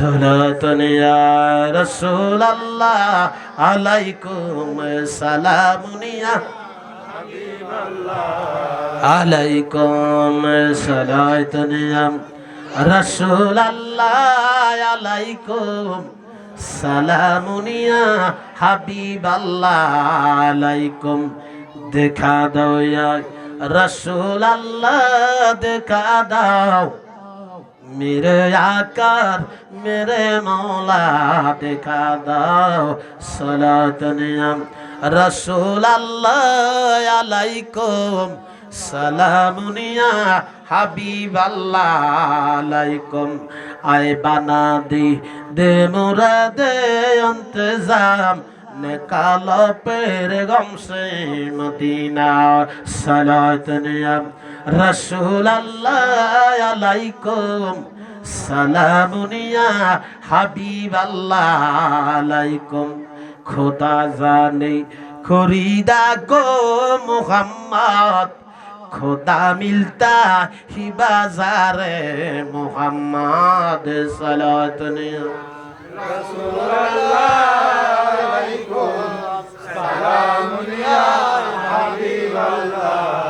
সালাতুন ইয়া রাসূলুল্লাহ আলাইকুম সালামুন ইয়া আলাইকুম সালাতুন ইয়া রাসূলুল্লাহ আলাইকুম সালামুন ইয়া হাবিবাল্লাহ আলাইকুম। দেখা দাও রাসূলুল্লাহ, দেখা میرے آقار میرے مولا دکھا دو صلات نیم رسول اللہ علیکم سلام نیا হাবিব আলাইকুম আয় বানা দি দে মোরা দে অন্তজাম কালো পের গমসে মদিনা সালাত নিয়াম রসুল আলাইকুম। সালামুনিয়া হাবিব আল্লাহ খোদা জানে খরিদা গো মুহাম্মদ। খোদা মিলতা হি বাজারে মুহাম্মদ সালাত নিয়া। কম সালামুনিয়া হাবিব আল্লাহ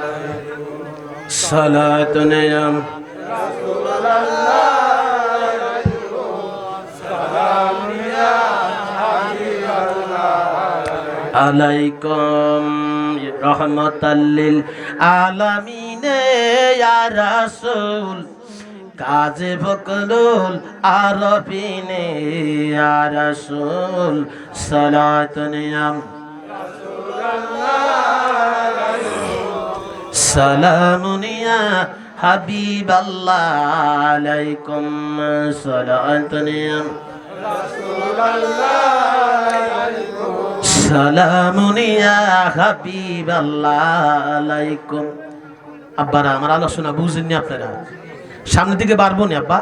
নিয়ম সালাত নিয়ম আলাইকুম রহমতাল্লিল আলামিনে ইয়া রাসূল। কাজে বকলুল আরবিনে ইয়া রাসূল। সালাত নিয়ম সালামুনিয়া হাবিব আল্লাহ আলাইকুম সালাত নিয়ম সালামুনিয়া হাবিব আল্লাহ আলাইকুম। আব্বারা আমার আলোচনা বুঝেননি আপনারা। সামনের দিকে পারব নি, আব্বা?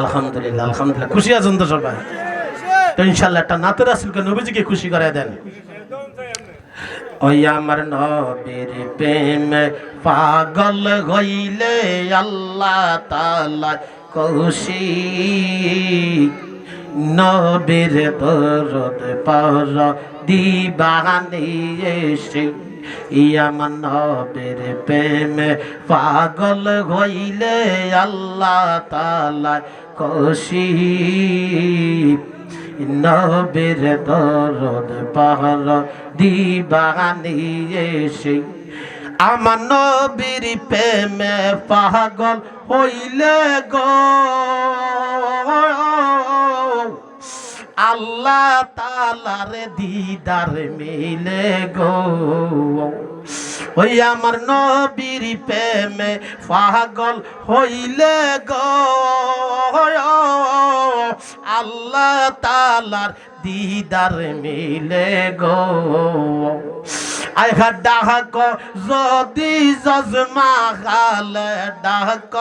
আলহামদুলিল্লাহ আলহামদুলিল্লাহ। খুশি আছেন তো সবাই? তো ইনশাল্লাহ একটা নাতের আসলকে নবীজিকে খুশি করে দেন। ওই আমার নবীর প্রেম পাগল হইলে আল্লাহ তালা খুশি নবীর দরদ পর দিবানি এসে ইয়ামান নবীর প্রেম পাগল হইলে আল্লাহ তালা খুশি নবীর দরদ পাহর দিবানি এসে। আমার নবীর প্রেমে পাগল হইলে গো। আল্লাহ তালার দিদার মিলে গো। ওই আমার নবীর প্রেমে পাগল হইলে গো। আল্লাহ তালার দিদার মিলে গো। আই হা ডাক যদি জজমা খালে ডাক।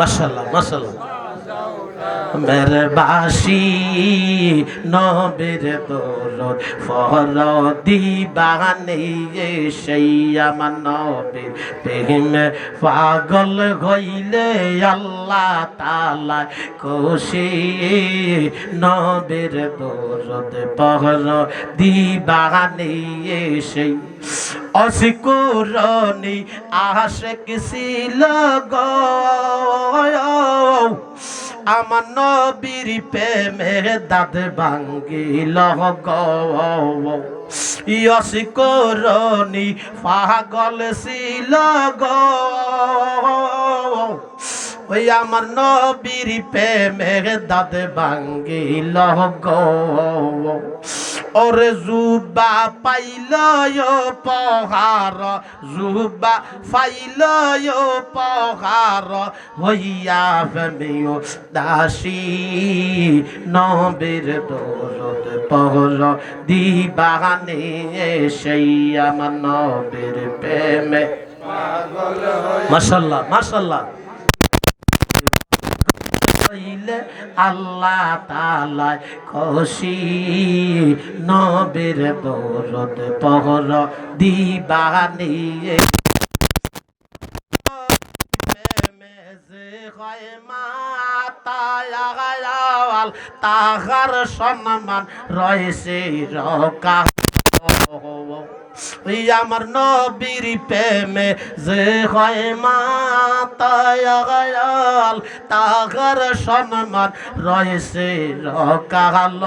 মাসাল্লাহ মাশাল্লাহ মেরে বাসি, নবের দরদ ফর দিবানি সেই আমার নবের পাগল হইলে আল্লাহ তালা খুশি। নবের দরদ পহর দিবানি সেই অসিকুরনি আশেক ছিল গো। আমার নবীর প্রেমের দাদ ভাঙ্গিল গসি করনি পাগল ছিল গো। ওই আমার নবীর প্রেমে দাদ ভাঙ্গিল, গো। ওরে জুবা পাইল পহার। জুবা ফাইল পহার। হইয়া ফেমিও দাসী, নবীর দরদ পহর দিবানে। সেই আমার নবীর প্রেমে। মাশাল্লাহ মাশাল্লাহ। হইলে আল্লাহ তালায় খুশি। নবীর দরদ পহর দিবানিয়ে। তাহার সম্মান রয়েছে রকা। আমার নবীর প্রেমে যে হয় মাতায়াল তাহার সম্মান রয়েছে রকাল।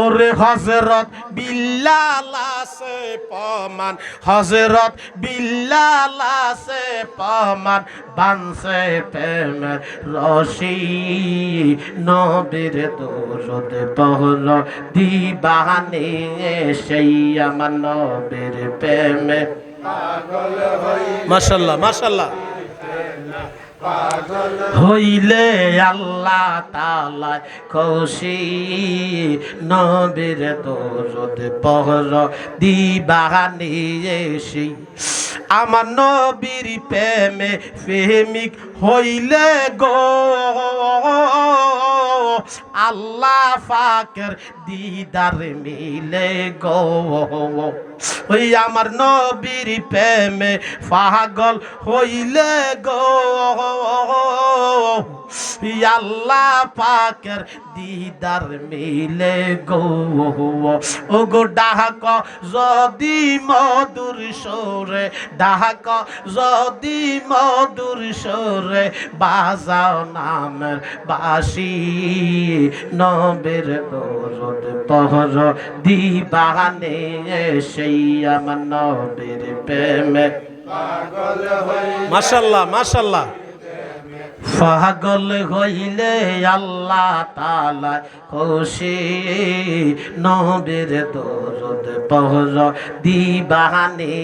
ওরে হজরত বিল্লাল আছে পমান। হজরত বিল্লাল আছে পমান। বানসে প্রেমের রশি। নবীর দোরদ পহর দিবানে সেই আমার নবীর প্রেমে। মাশাল্লাহ মাশাল্লাহ। হইলে আল্লাহ তালায় খুশি নবীর দরদ পহর দিবানিয়েছি আমার নবীর প্রেমে প্রেমিক হইলে গো। আল্লাহ ফাকের দিদার মিলে গো। ওই আমার নবীর প্রেমে পাগল হইলে গো। আল্লাহ পাকের দিদার মিলে গো। ও গো ডাক, যদি মধুর সরে, ডাক, যদি মধুর সরে, বাজাও নামের বাসি নবের দরদ পহর দিবানে সেই আমার নবের প্রেমে। মাশাল্লাহ মাশাল্লাহ। পাগল হইলে আল্লাহ তালা খুশি। নবের দরদ পহর দিবানে